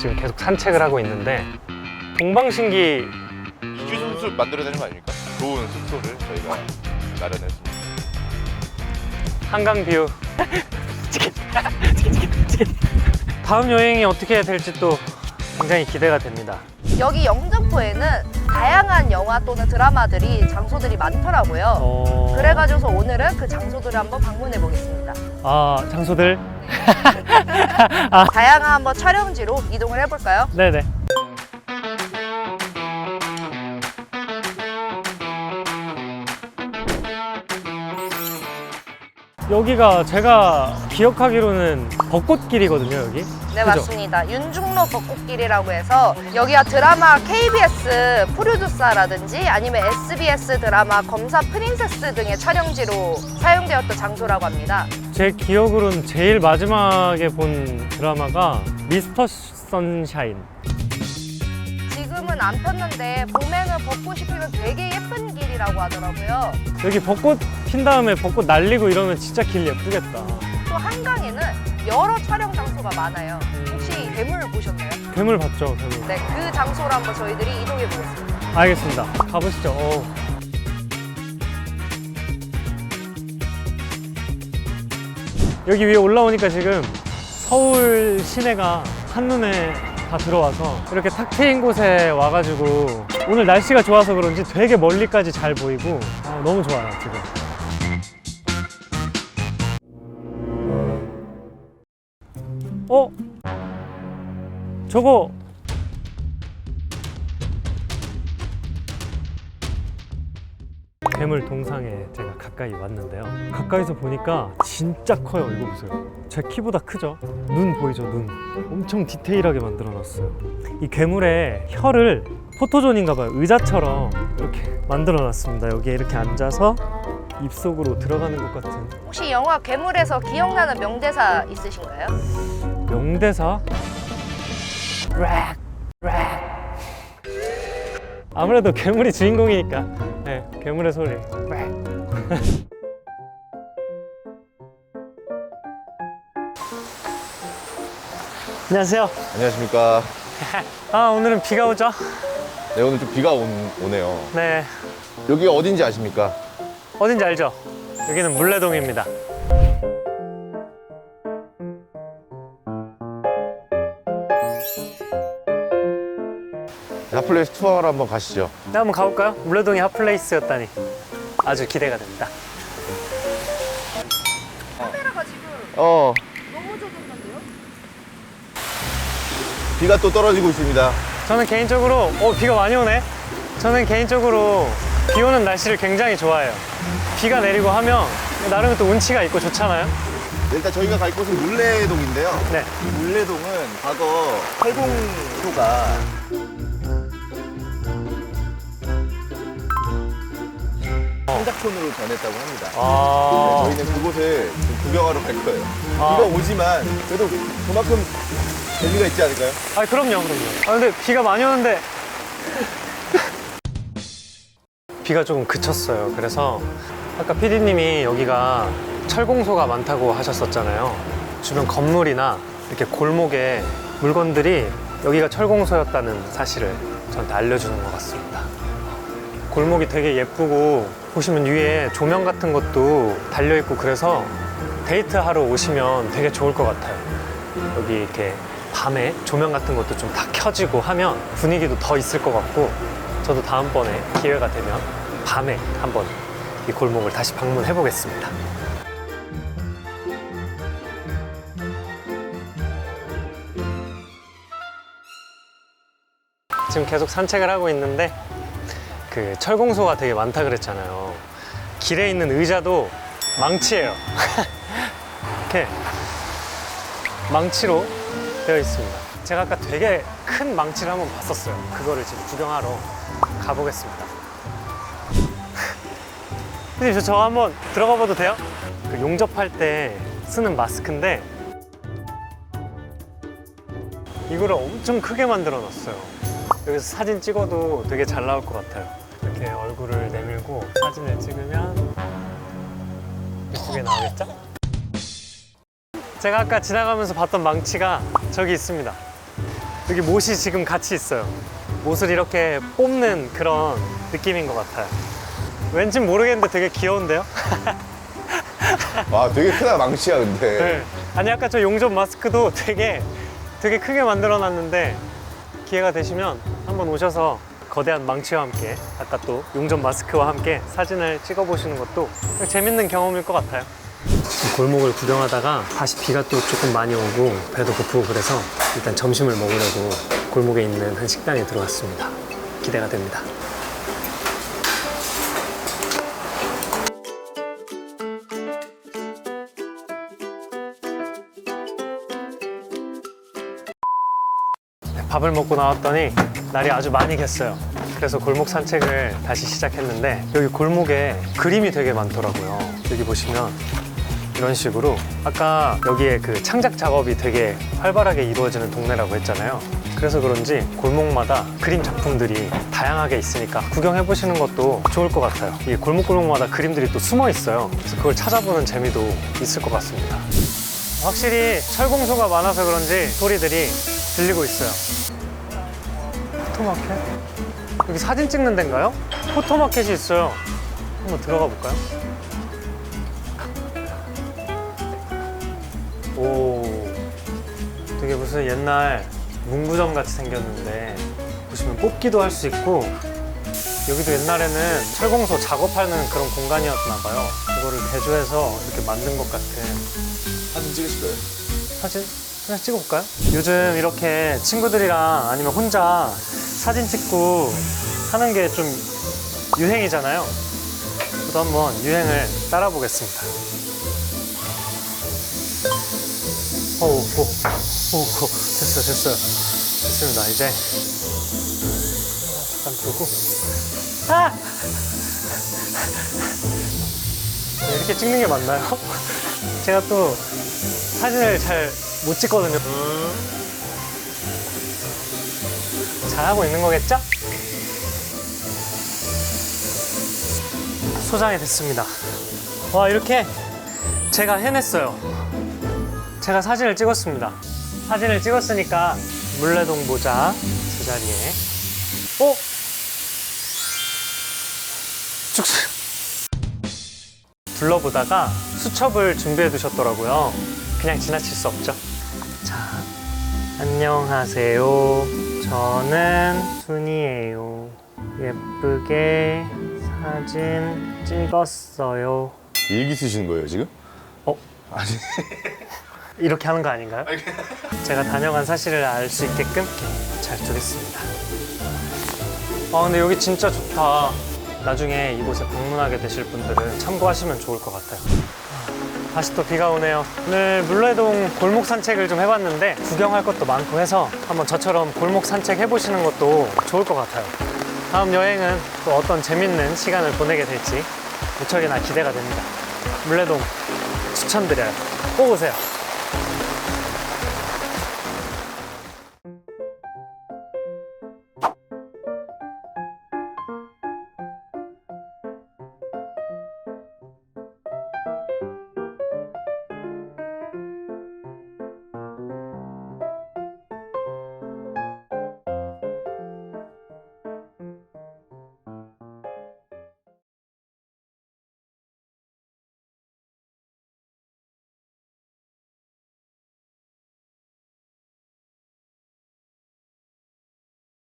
지금 계속 산책을 하고 있는데 동방신기 이규 숲 만들어내는 거 아닙니까? 좋은 숙소를 저희가 마련했습니다. 한강 뷰. 치킨, 치킨, 치킨, 치킨. 다음 여행이 어떻게 될지 또 굉장히 기대가 됩니다. 여기 영등포에는 다양한 영화 또는 드라마들이 장소들이 많더라고요. 어... 그래가지고 오늘은 그 장소들을 한번 방문해 보겠습니다. 아 장소들. 다양한 한번 촬영지로 이동을 해볼까요? 네네. 여기가 제가 기억하기로는 벚꽃길이거든요, 여기. 네 그죠? 맞습니다. 윤중로 벚꽃길이라고 해서 여기가 드라마 KBS 프로듀서라든지 아니면 SBS 드라마 검사 프린세스 등의 촬영지로 사용되었던 장소라고 합니다. 제 기억으로는 제일 마지막에 본 드라마가 미스터 선샤인. 지금은 안 폈는데 봄에는 벚꽃이 피면 되게 예쁜 길이라고 하더라고요. 여기 벚꽃 핀 다음에 벚꽃 날리고 이러면 진짜 길 예쁘겠다. 또 한강에는 여러 촬영 장소가 많아요. 혹시 괴물 보셨나요? 괴물 봤죠, 괴물. 네, 그 장소로 한번 저희들이 이동해 보겠습니다. 알겠습니다. 가보시죠. 어우. 여기 위에 올라오니까 지금 서울 시내가 한눈에 다 들어와서 이렇게 탁 트인 곳에 와가지고 오늘 날씨가 좋아서 그런지 되게 멀리까지 잘 보이고 아, 너무 좋아요 지금 어? 저거 괴물 동상에 제가 가까이 왔는데요. 가까이서 보니까 진짜 커요. 이거 보세요. 제 키보다 크죠? 눈 보이죠? 눈. 엄청 디테일하게 만들어 놨어요. 이 괴물의 혀를 포토존인가 봐요. 의자처럼 이렇게 만들어 놨습니다. 여기에 이렇게 앉아서 입속으로 들어가는 것 같은 혹시 영화 괴물에서 기억나는 명대사 있으신가요? 명대사? 락! 락! 아무래도 괴물이 주인공이니까 네, 괴물의 소리 락! 안녕하세요 안녕하십니까. 아 오늘은 비가 오죠? 네, 오늘 좀 비가 온, 오네요. 네 여기가 어딘지 아십니까? 어딘지 알죠? 여기는 물레동입니다 핫플레이스 투어를 한번 가시죠. 네 한번 가볼까요? 물레동이 핫플레이스였다니 아주 기대가 됩니다 카메라가 지금 어, 넘어졌는데요? 비가 또 떨어지고 있습니다. 저는 개인적으로 어 비가 많이 오네. 저는 개인적으로 비 오는 날씨를 굉장히 좋아해요. 비가 내리고 하면 나름 또 운치가 있고 좋잖아요. 일단 저희가 갈 곳은 물레동인데요. 네. 이 물레동은 과거 팔공소가 성작촌으로 변했다고 합니다. 아, 네, 저희는 그곳을 좀 구경하러 갈 거예요. 아. 비가 오지만 그래도 그만큼 재미가 있지 않을까요? 아 그럼요, 그럼요. 아 근데 비가 많이 오는데 비가 조금 그쳤어요. 그래서 아까 PD님이 여기가 철공소가 많다고 하셨었잖아요. 주변 건물이나 이렇게 골목에 물건들이 여기가 철공소였다는 사실을 저한테 알려주는 것 같습니다. 골목이 되게 예쁘고 보시면 위에 조명 같은 것도 달려 있고 그래서 데이트하러 오시면 되게 좋을 것 같아요. 여기 이렇게 밤에 조명 같은 것도 좀 다 켜지고 하면 분위기도 더 있을 것 같고 저도 다음번에 기회가 되면 밤에 한번 이 골목을 다시 방문해 보겠습니다. 지금 계속 산책을 하고 있는데 그 철공소가 되게 많다 그랬잖아요. 길에 있는 의자도 망치예요. 이렇게 망치로 되어 있습니다. 제가 아까 되게 큰 망치를 한번 봤었어요. 그거를 지금 구경하러 가보겠습니다. 선생님, 저, 저 한번 들어가 봐도 돼요? 그 용접할 때 쓰는 마스크인데 이거를 엄청 크게 만들어 놨어요. 여기서 사진 찍어도 되게 잘 나올 것 같아요. 이렇게 얼굴을 내밀고 사진을 찍으면 이쁘게 나오겠죠? 제가 아까 지나가면서 봤던 망치가 저기 있습니다. 여기 못이 지금 같이 있어요. 못을 이렇게 뽑는 그런 느낌인 것 같아요. 왠진 모르겠는데 되게 귀여운데요? 아 되게 크다 망치야 근데. 네. 아니 아까 저 용접 마스크도 되게 되게 크게 만들어 놨는데 기회가 되시면 한번 오셔서 거대한 망치와 함께 아까 또 용접 마스크와 함께 사진을 찍어 보시는 것도 재밌는 경험일 것 같아요. 골목을 구경하다가 다시 비가 또 조금 많이 오고 배도 고프고 그래서 일단 점심을 먹으려고 골목에 있는 한 식당에 들어왔습니다. 기대가 됩니다. 밥을 먹고 나왔더니 날이 아주 많이 겠어요. 그래서 골목 산책을 다시 시작했는데 여기 골목에 그림이 되게 많더라고요. 여기 보시면 이런 식으로 아까 여기에 그 창작 작업이 되게 활발하게 이루어지는 동네라고 했잖아요. 그래서 그런지 골목마다 그림 작품들이 다양하게 있으니까 구경해 보시는 것도 좋을 것 같아요. 이 골목 골목마다 그림들이 또 숨어 있어요. 그래서 그걸 찾아보는 재미도 있을 것 같습니다. 확실히 철공소가 많아서 그런지 소리들이 들리고 있어요. 포토마켓? 여기 사진 찍는 데인가요? 포토마켓이 있어요. 한번 들어가 볼까요? 오, 되게 무슨 옛날 문구점 같이 생겼는데 보시면 뽑기도 할 수 있고 여기도 옛날에는 철공소 작업하는 그런 공간이었나 봐요. 그거를 개조해서 이렇게 만든 것 같은 사진 찍으실 거예요? 사진 하나 찍어볼까요? 요즘 이렇게 친구들이랑 아니면 혼자 사진 찍고 하는 게 좀 유행이잖아요. 저도 한번 유행을 따라 보겠습니다. 오, 오, 오, 오, 됐어요, 됐어요. 됐습니다. 이제 잠깐 두고. 아! 네, 이렇게 찍는 게 맞나요? 제가 또 사진을 잘 못 찍거든요. 잘하고 있는 거겠죠? 소장이 됐습니다. 와, 이렇게 제가 해냈어요. 제가 사진을 찍었습니다. 사진을 찍었으니까 물레동 모자 제자리에. 어? 쭉쭉. 둘러보다가 수첩을 준비해 두셨더라고요. 그냥 지나칠 수 없죠. 자, 안녕하세요. 저는 순이에요. 예쁘게 사진 찍었어요. 일기 쓰시는 거예요 지금? 어? 아니 이렇게 하는 거 아닌가요? 제가 다녀간 사실을 알 수 있게끔 잘 두겠습니다. 아, 근데 여기 진짜 좋다. 나중에 이곳에 방문하게 되실 분들은 참고하시면 좋을 것 같아요. 다시 또 비가 오네요. 오늘 물레동 골목 산책을 좀 해봤는데 구경할 것도 많고 해서 한번 저처럼 골목 산책 해보시는 것도 좋을 것 같아요. 다음 여행은 또 어떤 재밌는 시간을 보내게 될지 무척이나 기대가 됩니다. 물레동 추천드려요. 꼭 오세요.